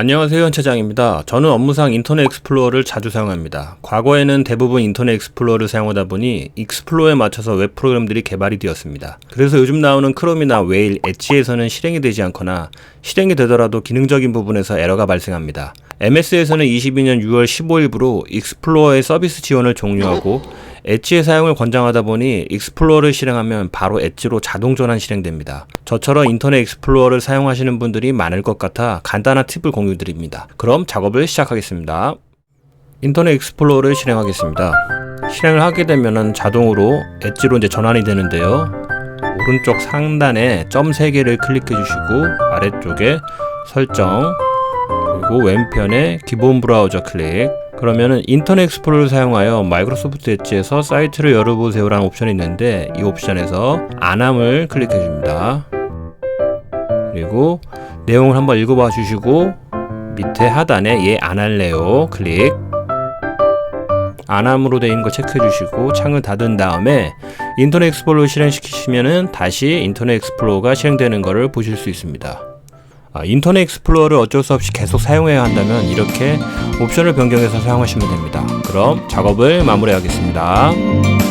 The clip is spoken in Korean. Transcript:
안녕하세요 현차장입니다. 저는 업무상 인터넷 익스플로어를 자주 사용합니다. 과거에는 대부분 인터넷 익스플로어를 사용하다 보니 익스플로어에 맞춰서 웹 프로그램들이 개발이 되었습니다. 그래서 요즘 나오는 크롬이나 웨일, 엣지에서는 실행이 되지 않거나 실행이 되더라도 기능적인 부분에서 에러가 발생합니다. MS에서는 22년 6월 15일부로 익스플로어의 서비스 지원을 종료하고 엣지의 사용을 권장하다 보니 익스플로어를 실행하면 바로 엣지로 자동 전환 실행됩니다. 저처럼 인터넷 익스플로어를 사용하시는 분들이 많을 것 같아 간단한 팁을 공유드립니다. 그럼 작업을 시작하겠습니다. 인터넷 익스플로어를 실행하겠습니다. 실행을 하게 되면 자동으로 엣지로 이제 전환이 되는데요. 오른쪽 상단에 점 3개를 클릭해 주시고 아래쪽에 설정 그리고 왼편에 기본 브라우저 클릭 그러면은 인터넷 익스플로러를 사용하여 마이크로소프트 엣지에서 사이트를 열어보세요라는 옵션이 있는데 이 옵션에서 안함을 클릭해 줍니다. 그리고 내용을 한번 읽어봐 주시고 밑에 하단에 예 안 할래요 클릭 안함으로 되어 있는 거 체크해 주시고 창을 닫은 다음에 인터넷 익스플로러 실행시키시면은 다시 인터넷 익스플로러가 실행되는 것을 보실 수 있습니다. 아, 인터넷 익스플로러를 어쩔 수 없이 계속 사용해야 한다면 이렇게 옵션을 변경해서 사용하시면 됩니다. 그럼 작업을 마무리하겠습니다.